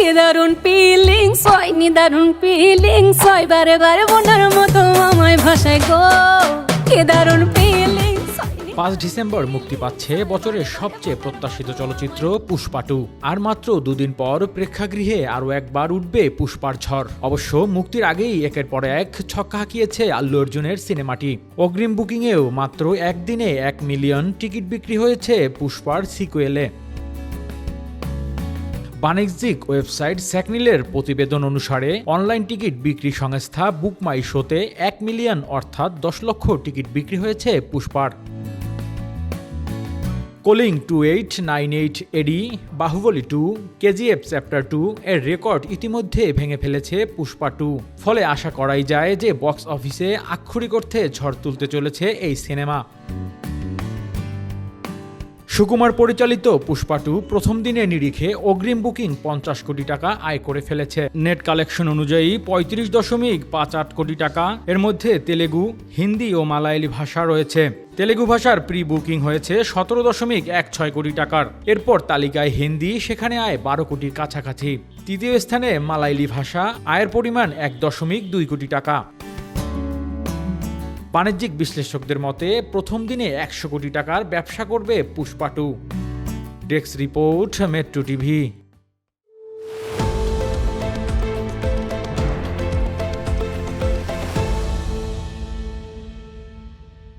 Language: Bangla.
কি দারুণ ফিলিংস নি দারুণ ফিলিংস হয় বারে বারে বোনার মতো আমায় ভাষায় গো। কি দারুণ ফিলিংস পাঁচ ডিসেম্বর মুক্তি পাচ্ছে বছরের সবচেয়ে প্রত্যাশিত চলচ্চিত্র পুষ্পা টু আর মাত্র দুদিন পর প্রেক্ষাগৃহে আরও একবার উঠবে পুষ্পার ঝড়। অবশ্য মুক্তির আগেই একের পর এক ছক্কা হাঁকিয়েছে আল্লু অর্জুনের সিনেমাটি। অগ্রিম বুকিংয়েও মাত্র একদিনে এক মিলিয়ন টিকিট বিক্রি হয়েছে পুষ্পার সিকুয়েলে। বাণিজ্যিক ওয়েবসাইট স্যাকনিলের প্রতিবেদন অনুসারে, অনলাইন টিকিট বিক্রি সংস্থা বুকমাই শোতে এক মিলিয়ন অর্থাৎ দশ লক্ষ টিকিট বিক্রি হয়েছে পুষ্পার। কোলিং two eight nine eight AD, Baahubali two, KGF chapter two এর রেকর্ড ইতিমধ্যে ভেঙে ফেলেছে পুষ্পা টু। ফলে আশা করাই যায় যে বক্স অফিসে আক্ষরিক অর্থে ঝড় তুলতে চলেছে এই সিনেমা। সুকুমার পরিচালিত পুষ্পা টু প্রথম দিনে নিরিখে অগ্রিম বুকিং পঞ্চাশ কোটি টাকা আয় করে ফেলেছে। নেট কালেকশন অনুযায়ী পঁয়ত্রিশ দশমিক পাঁচ আট কোটি টাকা। এর মধ্যে তেলেগু, হিন্দি ও মালায়ালি ভাষা রয়েছে। তেলেগু ভাষার প্রি বুকিং হয়েছে সতেরো দশমিক এক ছয় কোটি টাকার। এরপর তালিকায় হিন্দি, সেখানে আয় বারো কোটির কাছাকাছি। তৃতীয় স্থানে মালায়ালি ভাষা, আয়ের পরিমাণ এক দশমিক দুই কোটি টাকা। বাণিজ্যিক বিশ্লেষকদের মতে, প্রথম দিনে একশো কোটি টাকার ব্যবসা করবে Pushpa two. Desk report, metro TV.